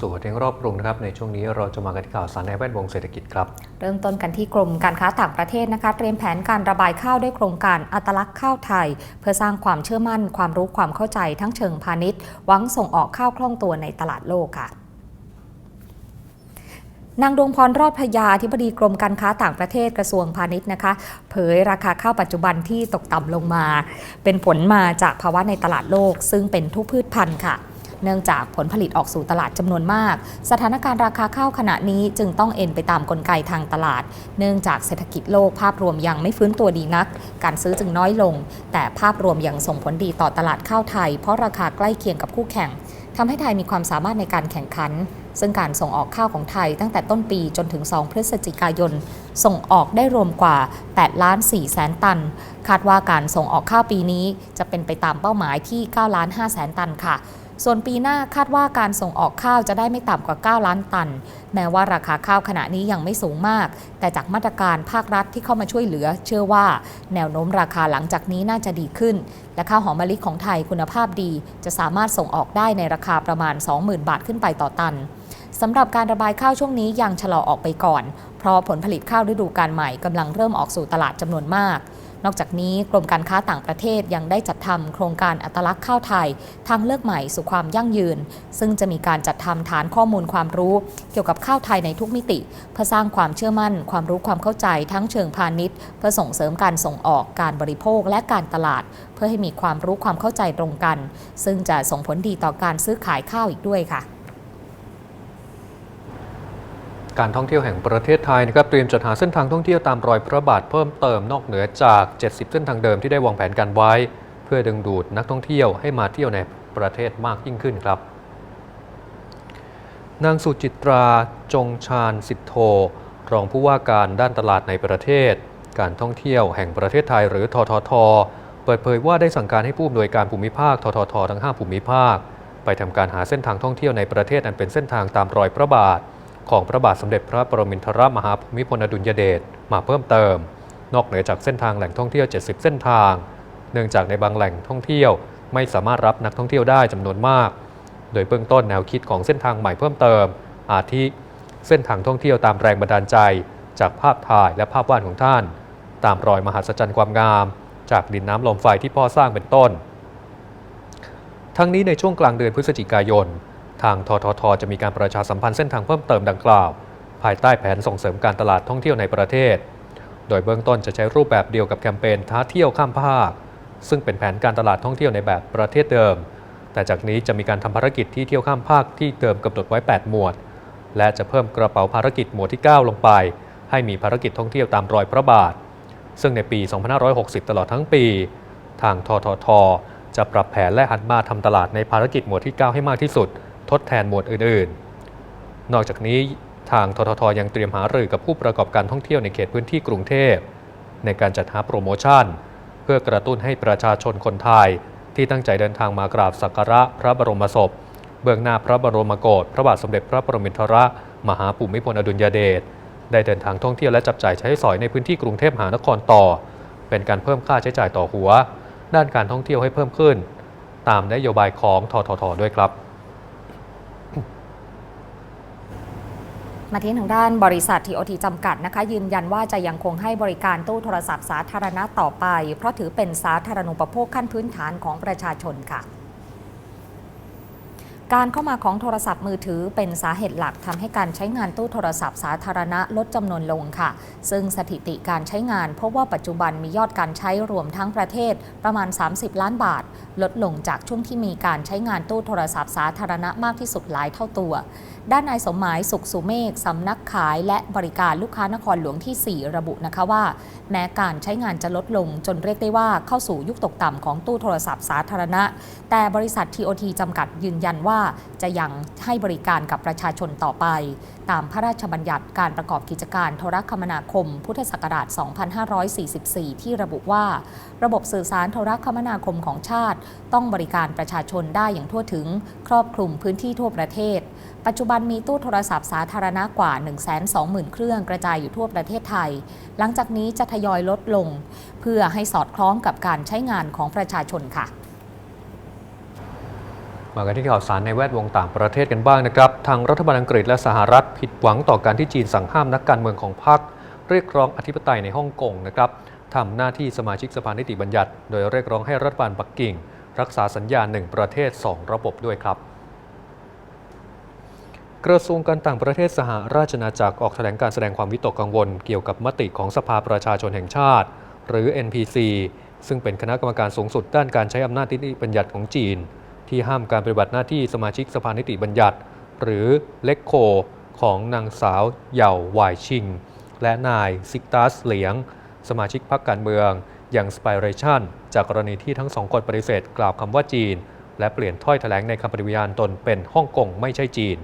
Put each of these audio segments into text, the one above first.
สู่ประเด็นรอบกรุงนะครับในช่วงนี้เราจะมากันที่ข่าวสารในแวดวงเศรษฐกิจครับ เริ่มต้นกันที่กรมการค้าต่างประเทศนะคะเตรียมแผนการระบายข้าวด้วยโครงการอัตลักษณ์ข้าวไทย เพื่อสร้างความเชื่อมั่น ความรู้ความเข้าใจทั้งเชิงพาณิชย์หวังส่งออกข้าวคล่องตัวในตลาดโลกค่ะนางดวงพรรอดพยาธิบดีกรมการค้าต่างประเทศกระทรวงพาณิชย์นะคะ เผยราคาข้าวปัจจุบันที่ตกต่ำลงมา เป็นผลมาจากภาวะในตลาดโลก ซึ่งเป็นทุกพืชพันธุ์ค่ะ เนื่องจากผลผลิตออกสู่ตลาดจำนวนมาก สถานการณ์ราคาข้าวขณะนี้จึงต้องเอ็นไปตามกลไกทางตลาด เนื่องจากเศรษฐกิจโลกภาพรวมยังไม่ฟื้นตัวดีนัก การซื้อจึงน้อยลง แต่ภาพรวมยังส่งผลดีต่อตลาดข้าวไทย เพราะราคาใกล้เคียงกับคู่แข่งทำให้ไทยมีความสามารถในการแข่งขันซึ่งการส่งออกข้าวของไทยตั้งแต่ต้นปีจนถึง 2 พฤศจิกายน ส่งออกได้รวมกว่า 8 ล้าน4แสนตัน คาดว่าการส่งออกข้าวปีนี้จะเป็นไปตามเป้าหมายที่ 9 ล้าน5แสนตันค่ะ ส่วนปีหน้าคาดว่าการส่งออกข้าวจะได้ไม่ต่ำกว่า 9 ล้านตัน แม้ว่าราคาข้าวขณะนี้ยังไม่สูงมาก แต่จากมาตรการภาครัฐที่เข้ามาช่วยเหลือ เชื่อว่า แนวโน้มราคาหลังจากนี้น่าจะดีขึ้น และข้าวหอมมะลิของไทยคุณภาพดี จะสามารถส่งออกได้ในราคาประมาณ 20,000 บาทขึ้นไปต่อตันสำหรับการระบายข้าวช่วงนี้ยังชะลอออกไปก่อน เพราะผลผลิตข้าวฤดูกาลใหม่กำลังเริ่มออกสู่ตลาดจำนวนมาก นอกจากนี้กรมการค้าต่างประเทศยังได้จัดทำโครงการอัตลักษณ์ข้าวไทย ทางเลือกใหม่สู่ความยั่งยืน ซึ่งจะมีการจัดทำฐานข้อมูลความรู้ เกี่ยวกับข้าวไทยในทุกมิติ เพื่อสร้างความเชื่อมั่น ความรู้ความเข้าใจทั้งเชิงพาณิชย์ เพื่อส่งเสริมการส่งออกการบริโภคและการตลาด เพื่อให้มีความรู้ความเข้าใจตรงกัน ซึ่งจะส่งผลดีต่อการซื้อขายข้าวอีกด้วยค่ะ การท่องเที่ยวแห่งประเทศไทยนะครับเตรียมจัดหาเส้นทางท่องเที่ยวตามรอยพระบาทเพิ่มเติมนอกเหนือจาก 70 เส้นทางเดิมที่ได้วางแผนกันไว้ เพื่อดึงดูดนักท่องเที่ยวให้มาเที่ยวในประเทศมากยิ่งขึ้นครับ นางสุจิตราจงชาญสิทธโธรองผู้ว่าการด้านตลาดในประเทศ การท่องเที่ยวแห่งประเทศไทยหรือททท เปิดเผยว่าได้สั่งการให้ผู้อำนวยการภูมิภาคททท ทั้ง 5 ภูมิภาค ไปทำการหาเส้นทางท่องเที่ยวในประเทศอันเป็นเส้นทางตามรอยพระบาท ของพระบาทสมเด็จพระปรมินทรมหาภูมิพลอดุลยเดชมาเพิ่มเติม นอกเหนือจากเส้นทางแหล่งท่องเที่ยว 70 เส้นทาง เนื่องจากในบางแหล่งท่องเที่ยว ไม่สามารถรับนักท่องเที่ยวได้จำนวนมาก โดยเบื้องต้นแนวคิดของเส้นทางใหม่เพิ่มเติม อาทิ เส้นทางท่องเที่ยวตามแรงบันดาลใจ จากภาพถ่ายและภาพวาดของท่าน ตามรอยมหัศจรรย์ความงาม จากดินน้ำลมไฟที่พ่อสร้างเป็นต้น ทั้งนี้ในช่วงกลางเดือนพฤศจิกายน ทางททท จะมีการประชาสัมพันธ์เส้นทางเพิ่มเติมดังกล่าว ภายใต้แผนส่งเสริมการตลาดท่องเที่ยวในประเทศ โดยเบื้องต้นจะใช้รูปแบบเดียวกับแคมเปญท้าเที่ยวข้ามภาค ซึ่งเป็นแผนการตลาดท่องเที่ยวในแบบประเทศเดิม แต่จากนี้จะมีการทำภารกิจที่เที่ยวข้ามภาคที่เดิมกำหนดไว้ 8 หมวด และจะเพิ่มกระเป๋าภารกิจหมวดที่ 9 ลงไป ให้มีภารกิจท่องเที่ยวตามรอยพระบาท ซึ่งในปี 2560 ตลอดทั้งปี ทางทททจะปรับแผนและหันมาทำตลาดในภารกิจหมวดที่ 9 ให้มากที่สุด ทดแทนหมวดอื่นๆ นอกจากนี้ทางทททยังเตรียมหารือกับผู้ประกอบการท่องเที่ยวในเขตพื้นที่กรุงเทพ ในการจัดหาโปรโมชั่น เพื่อกระตุ้นให้ประชาชนคนไทย ที่ตั้งใจเดินทางมากราบสักการะพระบรมศพ เบื้องหน้าพระบรมโกศพระบาทสมเด็จพระปรมินทรมหาภูมิพลอดุลยเดชได้เดินทางท่องเที่ยวและจับจ่ายใช้สอยในพื้นที่กรุงเทพมหานครต่อ เป็นการเพิ่มค่าใช้จ่ายต่อหัว ด้านการท่องเที่ยวให้เพิ่มขึ้น ตามนโยบายของทททด้วยครับ มาที่ทางด้านบริษัททีโอทีจำกัดนะคะ ยืนยันว่าจะยังคงให้บริการตู้โทรศัพท์สาธารณะต่อไป เพราะถือเป็นสาธารณูปโภคขั้นพื้นฐานของประชาชนค่ะ การเข้ามาของโทรศัพท์มือถือเป็นสาเหตุหลักทำให้การใช้งานตู้โทรศัพท์สาธารณะลดจำนวนลงค่ะ ซึ่งสถิติการใช้งานพบว่าปัจจุบันมียอดการใช้รวมทั้งประเทศประมาณ 30 ล้านบาท ลดลงจากช่วงที่มีการใช้งานตู้โทรศัพท์สาธารณะมากที่สุดหลายเท่าตัว ด้านนายสมหมายสุขสุเมฆสำนักขายและบริการลูกค้านครหลวงที่ 4 ระบุนะคะว่า แม้การใช้งานจะลดลงจนเรียกได้ว่าเข้าสู่ยุคตกต่ำของตู้โทรศัพท์สาธารณะ แต่บริษัท TOT จำกัดยืนยันว่าจะยังให้บริการกับประชาชนต่อไป ตามพระราชบัญญัติการประกอบกิจการโทรคมนาคม พุทธศักราช 2544 ที่ระบุว่า ระบบสื่อสารโทรคมนาคมของชาติ ต้องบริการประชาชนได้อย่างทั่วถึง ครอบคลุมพื้นที่ทั่วประเทศ ปัจจุบันมีตู้โทรศัพท์สาธารณะกว่า 120,000 เครื่องกระจายอยู่ทั่วประเทศไทย หลังจากนี้จะทยอยลดลง เพื่อให้สอดคล้องกับการใช้งานของประชาชนค่ะ มากันที่ข่าวสารในแวดวงต่างประเทศกันบ้างนะครับ ทางรัฐบาลอังกฤษและสหรัฐผิดหวังต่อการที่จีนสั่งห้ามนักการเมืองของพรรคเรียกร้องอธิปไตยในฮ่องกงนะครับทำหน้าที่สมาชิกสภานิติบัญญัติ โดยเรียกร้องให้รัฐบาลปักกิ่ง รักษาสัญญาหนึ่งประเทศ 2 ระบบด้วยครับ กระทรวงการต่างประเทศสหราชอาณาจักรออกแถลงการแสดงความวิตกกังวล เกี่ยวกับมติของสภาประชาชนแห่งชาติ หรือ NPC ซึ่งเป็นคณะกรรมการสูงสุดด้านการใช้อำนาจนิติบัญญัติของจีน ที่ห้ามการปฏิบัติหน้าที่สมาชิกสภานิติบัญญัติ หรือเล็กโคของนางสาวเหย่าหวายชิง และนายซิกตัสเหลียง สมาชิกพรรคการเมือง อย่างสไปเรชันจากกรณีที่ทั้งสองคนปฏิเสธกล่าวคำว่าจีน และเปลี่ยนถ้อยแถลงในคำปฏิญาณตนเป็นฮ่องกงไม่ใช่จีน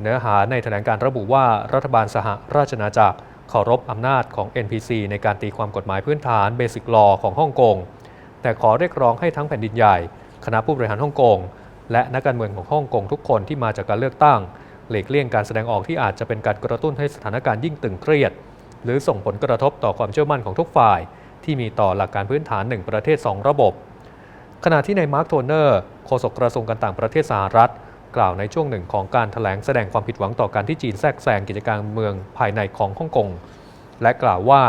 เนื้อหาในแถลงการระบุว่ารัฐบาลสหราชอาณาจักรเคารพอำนาจของ NPC ในการตีความกฎหมายพื้นฐาน Basic Law ของฮ่องกงแต่ขอเรียกร้องให้ทั้งแผ่นดินใหญ่ คณะผู้บริหารฮ่องกง และนักการเมืองของฮ่องกงทุกคนที่มาจากการเลือกตั้ง หลีกเลี่ยงการแสดงออกที่อาจจะเป็นการกระตุ้นให้สถานการณ์ยิ่งตึงเครียด หรือส่งผลกระทบต่อความเชื่อมั่นของทุกฝ่าย ที่มีต่อหลักการพื้นฐานหนึ่งประเทศ 2 ระบบ ขณะที่ในมาร์คโทเนอร์โฆษกกระทรวงการต่างประเทศสหรัฐ กล่าวในช่วงหนึ่งของการถแถลงแสดงความผิดหวังต่อการที่จีนแทรกแซงกิจการเมืองภายในของฮ่องกงและกล่าวว่า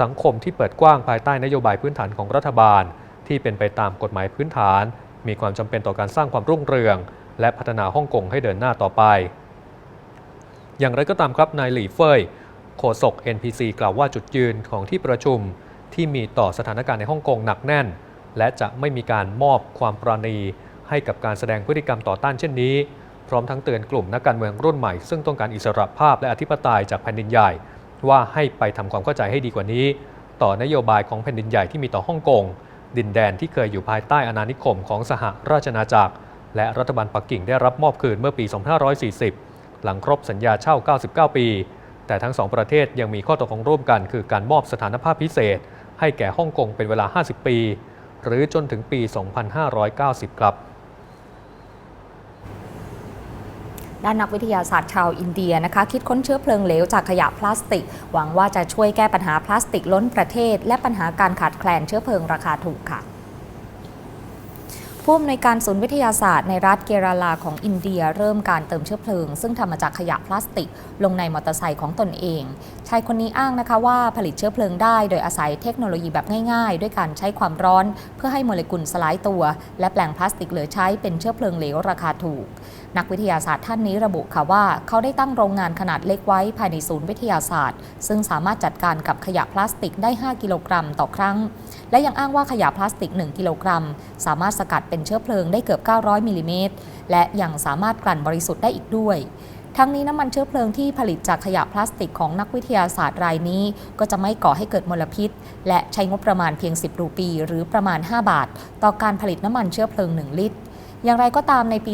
สังคมที่เปิดกว้างภายใต้นโยบายพื้นฐานของรัฐบาล ที่เป็นไปตามกฎหมายพื้นฐาน มีความจำเป็นต่อการสร้างความรุ่งเรือง และพัฒนาฮ่องกงให้เดินหน้าต่อไป อย่างไรก็ตามครับนายหลี่เฟยโฆษก NPC กล่าวว่าจุดยืนของที่ประชุมที่มีต่อสถานการณ์ในฮ่องกงหนักแน่น และจะไม่มีการมอบความปราณีให้กับการแสดงพฤติกรรมต่อต้านเช่นนี้ พร้อมทั้งเตือนกลุ่มนักการเมืองรุ่นใหม่ ซึ่งต้องการอิสรภาพและอธิปไตยจากแผ่นดินใหญ่ ว่าให้ไปทำความเข้าใจให้ดีกว่านี้ ต่อนโยบายของแผ่นดินใหญ่ที่มีต่อฮ่องกง ดินแดนที่เคยอยู่ภายใต้อาณานิคมของสหราชอาณาจักร และรัฐบาลปักกิ่งได้รับมอบคืนเมื่อปี 2540 หลังครบสัญญาเช่า 99 ปี แต่ทั้งสองประเทศยังมีข้อตกลงร่วมกันคือการมอบสถานภาพพิเศษ ให้แก่ฮ่องกงเป็นเวลา 50 ปี หรือจนถึงปี 2590 ครับ ด้านนักวิทยาศาสตร์ชาวอินเดียนะคะคิดค้นเชื้อเพลิงเหลวจากขยะพลาสติก หวังว่าจะช่วยแก้ปัญหาพลาสติกล้นประเทศ และปัญหาการขาดแคลนเชื้อเพลิงราคาถูกค่ะ ผู้อำนวยการศูนย์วิทยาศาสตร์ในรัฐเกราลาของอินเดีย เริ่มการเติมเชื้อเพลิง ซึ่งทำมาจากขยะพลาสติก ลงในมอเตอร์ไซค์ของตนเอง ชายคนนี้อ้างนะคะว่าผลิตเชื้อเพลิงได้ โดยอาศัยเทคโนโลยีแบบง่ายๆ ด้วยการใช้ความร้อน เพื่อให้โมเลกุลสลายตัว และแปลงพลาสติกเหลือใช้เป็นเชื้อเพลิงเหลวราคาถูก นักวิทยาศาสตร์ท่านนี้ระบุค่ะว่า เขาได้ตั้งโรงงานขนาดเล็กไว้ภายในศูนย์วิทยาศาสตร์ ซึ่งสามารถจัดการกับขยะพลาสติกได้ 5 กิโลกรัมต่อครั้ง และยังอ้างว่าขยะพลาสติก 1 กิโลกรัม สามารถสกัดเป็นเชื้อเพลิงได้เกือบ 900 มิลลิเมตร และยังสามารถกลั่นบริสุทธิ์ได้อีกด้วย ทั้งนี้น้ำมันเชื้อเพลิงที่ผลิตจากขยะพลาสติกของนักวิทยาศาสตร์รายนี้ ก็จะไม่ก่อให้เกิดมลพิษ และใช้งบประมาณเพียง 10 รูปี หรือประมาณ 5 บาท ต่อการผลิตน้ำมันเชื้อเพลิง 1 ลิตรอย่างไรก็ตามในปี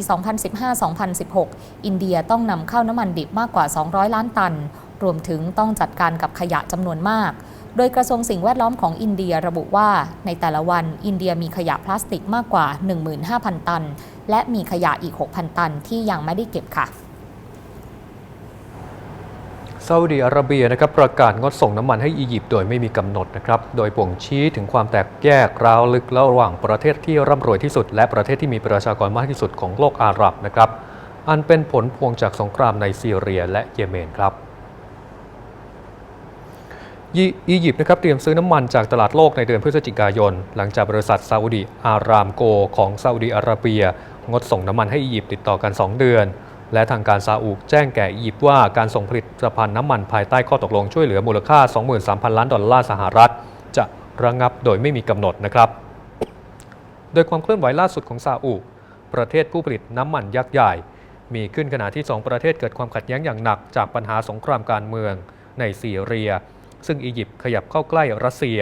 2015-2016 อินเดียต้องนำเข้าน้ำมันดิบมากกว่า 200 ล้านตัน รวมถึงต้องจัดการกับขยะจำนวนมาก โดยกระทรวงสิ่งแวดล้อมของอินเดียระบุว่าในแต่ละวันอินเดียมีขยะพลาสติกมากกว่า 15,000 ตัน และมีขยะอีก 6,000 ตันที่ยังไม่ได้เก็บค่ะซาอุดีอาระเบียนะครับประกาศงดส่งน้ำมันให้อียิปต์โดยไม่มีกำหนดนะครับโดยบ่งชี้ถึงความแตกแยกร้าวลึกระหว่างประเทศที่ร่ำรวยที่สุด และประเทศที่มีประชากรมากที่สุดของโลกอาหรับนะครับอันเป็นผลพวงจากสงครามในซีเรียและเยเมนครับ อียิปต์นะครับเตรียมซื้อน้ำมันจากตลาดโลกในเดือนพฤศจิกายน หลังจากบริษัทซาอุดีอารามโก ของซาอุดีอาระเบีย งดส่งน้ำมันให้อียิปต์ติดต่อกัน 2 เดือน และทางการซาอุแจ้งแก่อียิปต์ว่าการส่งผลิตภัณฑ์น้ำมันภายใต้ข้อตกลงช่วยเหลือมูลค่า 23,000 ล้านดอลลาร์สหรัฐ จะระงับโดยไม่มีกำหนดนะครับโดยความเคลื่อนไหวล่าสุดของซาอุประเทศผู้ผลิตน้ำมันยักษ์ใหญ่ มีขึ้นขณะที่ 2 ประเทศเกิดความขัดแย้งอย่างหนักจากปัญหาสงครามการเมืองในซีเรีย ซึ่งอียิปต์ขยับเข้าใกล้รัสเซีย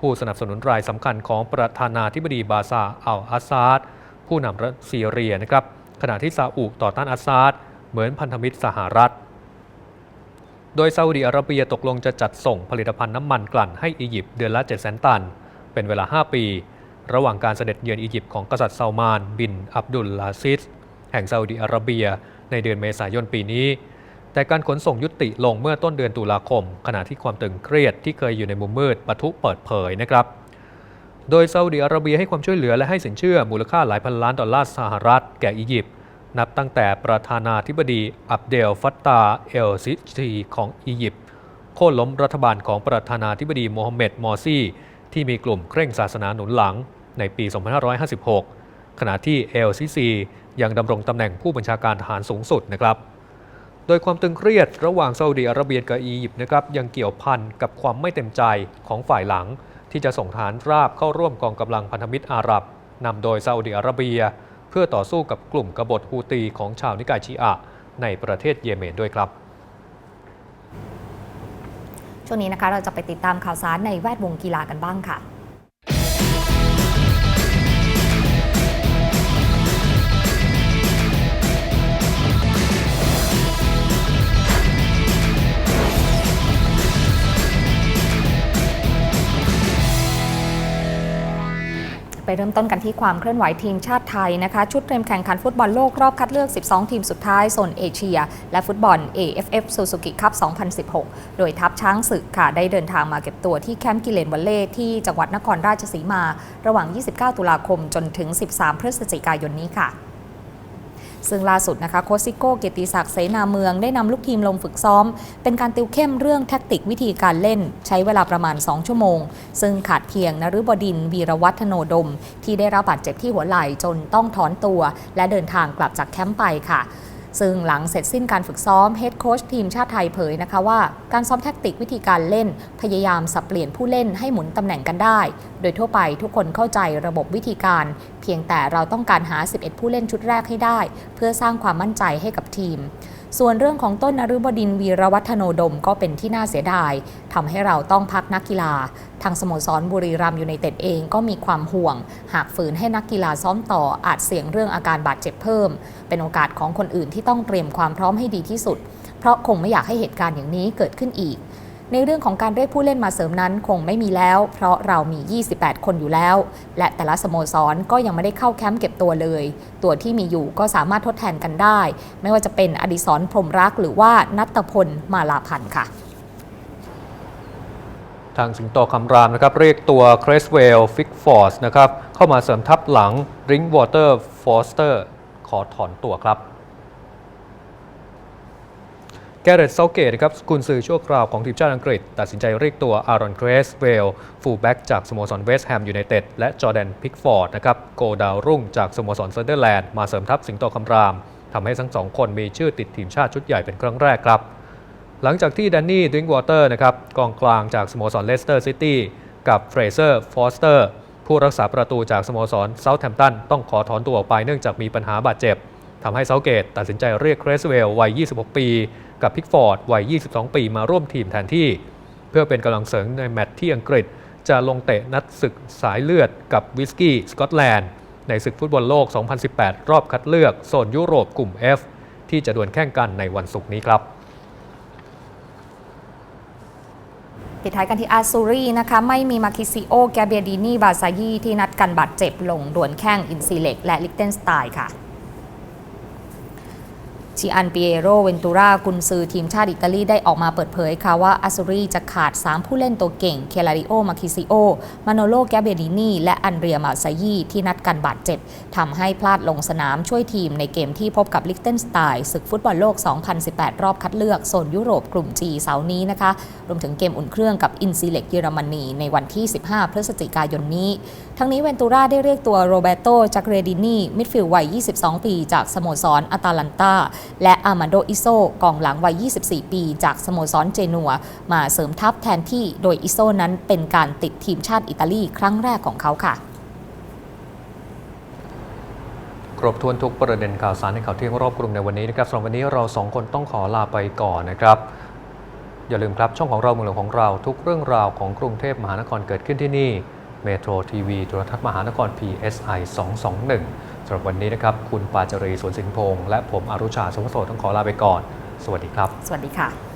ผู้สนับสนุนรายสำคัญของประธานาธิบดีบาซาอัลอาซาดผู้นำรัสซีเรียนะครับขณะที่ซาอุต่อต้านอาซาดเหมือนพันธมิตรสหรัฐ โดยซาอุดีอาระเบียตกลงจะจัดส่งผลิตภัณฑ์น้ำมันกลั่นให้อียิปต์เดือนละ 700,000ตัน เป็นเวลา 5 ปี ระหว่างการเสด็จเยือนอียิปต์ของกษัตริย์ซาลมาน บินอับดุลลาซิสแห่งซาอุดีอาระเบีย ในเดือนเมษายนปีนี้ แต่การขนส่งยุติลงเมื่อต้นเดือนตุลาคม ขณะที่ความตึงเครียดที่เคยอยู่ในมุมมืดปะทุเปิดเผยนะครับโดยซาอุดิอาระเบียให้ความช่วยเหลือและให้สินเชื่อมูลค่าหลายพันล้านดอลลาร์สหรัฐแก่อียิปต์นับตั้งแต่ประธานาธิบดีอับเดลฟัตตาเอลซิซีของอียิปต์โค่นล้มรัฐบาลของประธานาธิบดีโมฮัมเหม็ดมอร์ซีที่มีกลุ่มเคร่งศาสนาหนุนหลังในปี 2556 ขณะที่เอลซิซียังดำรงตำแหน่งผู้บัญชาการทหารสูงสุดนะครับ โดยความตึงเครียดระหว่างซาอุดิอาระเบียกับอียิปต์นะครับยังเกี่ยวพันกับความไม่เต็มใจของฝ่ายหลัง ที่จะส่งฐานราบเข้าร่วมกองกำลังพันธมิตรอาหรับนำโดยซาอุดิอาระเบีย เพื่อต่อสู้กับกลุ่มกบฏฮูตีของชาวนิกายชีอะในประเทศเยเมนด้วยครับช่วงนี้นะคะเราจะไปติดตามข่าวสารในแวดวงกีฬากันบ้างค่ะ เริ่มต้นกันที่ความเคลื่อนไหวทีมชาติไทยนะคะ ชุดเตรียมแข่งขันฟุตบอลโลก รอบคัดเลือก 12 ทีมสุดท้ายโซนเอเชีย และฟุตบอล AFF Suzuki Cup 2016 โดยทัพช้างศึกค่ะ ได้เดินทางมาเก็บตัวที่แคมป์กิเลนวัลเล่ที่จังหวัดนครราชสีมา ระหว่าง 29 ตุลาคมจนถึง 13 พฤศจิกายนนี้ค่ะ ซึ่งล่าสุดนะคะโคซิโก้เกียรติศักดิ์เสนาเมืองได้นำลูกทีมลงฝึกซ้อม เป็นการติวเข้มเรื่องแทคติกวิธีการเล่น ใช้เวลาประมาณ 2 ชั่วโมง ซึ่งขาดเพียงนฤบดินวีรวัฒโนดม ที่ได้รับบาดเจ็บที่หัวไหล่จนต้องถอนตัว และเดินทางกลับจากแคมป์ไปค่ะ ซึ่งหลังเสร็จสิ้นการฝึกซ้อมเฮดโค้ชทีมชาติไทยเผยนะคะว่า การซ้อมแท็กติกวิธีการเล่น พยายามสับเปลี่ยนผู้เล่นให้หมุนตำแหน่งกันได้ โดยทั่วไปทุกคนเข้าใจระบบวิธีการ เพียงแต่เราต้องการหา 11 ผู้เล่นชุดแรกให้ได้ เพื่อสร้างความมั่นใจให้กับทีม ส่วนเรื่องของต้นนฤบดินวีรวัฒโนดมก็เป็นที่น่าเสียดายทำให้เราต้องพักนักกีฬา ทางสโมสรบุรีรัมย์ยูไนเต็ดเองก็มีความห่วง หากฝืนให้นักกีฬาซ้อมต่ออาจเสี่ยงเรื่องอาการบาดเจ็บเพิ่ม เป็นโอกาสของคนอื่นที่ต้องเตรียมความพร้อมให้ดีที่สุด เพราะคงไม่อยากให้เหตุการณ์อย่างนี้เกิดขึ้นอีก ในเรื่องของการเรียกผู้เล่นมาเสริมนั้นคงไม่มีแล้ว เพราะเรามี 28 คนอยู่แล้ว และแต่ละสโมสรก็ยังไม่ได้เข้าแคมป์เก็บตัวเลย ตัวที่มีอยู่ก็สามารถทดแทนกันได้ ไม่ว่าจะเป็นอดิศรพรมรักหรือว่านัตพลมาลาพันธ์ค่ะทางสิงโตคำรามนะครับ เรียกตัวเครสเวลฟิกฟอร์สนะครับ เข้ามาเสริมทัพหลังริงวอเตอร์ฟอสเตอร์ขอถอนตัวครับ แกเรตเซาเกตนะครับกุนซือชั่วคราวของทีมชาติอังกฤษ ตัดสินใจเรียกตัวอารอนเครสเวลฟูลแบ็กจากสโมสรเวสต์แฮมยูไนเต็ดและจอร์แดนพิกฟอร์ดนะครับโกดาวรุ่งจากสโมสรเซนเดอร์แลนด์มาเสริมทัพสิงโตคำรามทำให้ทั้งสองคนมีชื่อติดทีมชาติชุดใหญ่เป็นครั้งแรกครับ หลังจากที่แดนนี่ดิงวอเตอร์นะครับกองกลางจากสโมสรเลสเตอร์ซิตี้กับเฟรเซอร์ฟอสเตอร์ผู้รักษาประตูจากสโมสรเซาท์แฮมป์ตันต้องขอถอนตัวออกไปเนื่องจากมีปัญหาบาดเจ็บ ทำให้เซาเกตตัดสินใจเรียกเครสเวลวัย 26 ปี กับพิกฟอร์ดวัย 22 ปีมาร่วมทีมแทนที่ เพื่อเป็นกำลังเสริมในแมตช์ที่อังกฤษ จะลงเตะนัดศึกสายเลือดกับวิสกี้สกอตแลนด์ในศึกฟุตบอลโลก 2018 รอบคัดเลือกโซนยุโรปกลุ่ม F ที่จะดวลแข่งกันในวันศุกร์นี้ครับปิดท้ายกันที่อาซูรีนะคะไม่มีมาคิซิโอแกเบียดินีบาซายีที่นัดกันบาดเจ็บลงดวลแข่งอินซีเล็กและลิกเทนสไตน์ค่ะ ชิอันเปียโรเวนตูรากุนซือทีมชาติอิตาลีได้ออกมาเปิดเผยค่ะว่าอาซูรีจะขาด 3 ผู้เล่นตัวเก่ง เคลาริโอ มาคิซิโอ มาโนโล แกเบดินีและอันเรียมาซายีที่นัดกันบาดเจ็บทำให้พลาดลงสนามช่วยทีมในเกมที่พบกับลิกเทนสไตน์ศึกฟุตบอลโลก 2018 รอบคัดเลือกโซนยุโรปกลุ่ม G เสาร์นี้นะคะ รวมถึงเกมอุ่นเครื่องกับอินซีเล็กเยอรมนีในวันที่ 15 พฤศจิกายนนี้ ทั้งนี้เวนตูราได้เรียกตัวโรเบโตจากเรดินีมิดฟิลด์วัย 22 ปี จากสโมสรอาตาลันตาและอามันโดอิโซกองหลังวัย 24 ปี จากสโมสรเจนัว มาเสริมทัพแทนที่โดยอิโซนั้นเป็นการติดทีมชาติอิตาลีครั้งแรกของเขาค่ะครบถ้วนทุกประเด็นข่าวสารในข่าวเที่ยงรอบกรุงในวันนี้นะครับสำหรับวันนี้เราสองคนต้องขอลาไปก่อนนะครับ อย่าลืมครับช่องของเราเมืองหลวงของเราทุกเรื่องราวของกรุงเทพมหานครเกิดขึ้นที่นี่เมโทรทีวีโทรทัศน์มหานคร PSI 221 สำหรับวันนี้นะครับ คุณปาจารีสวนสินพงษ์และผมอรุชาสมโสต้องขอลาไปก่อน สวัสดีครับ สวัสดีค่ะ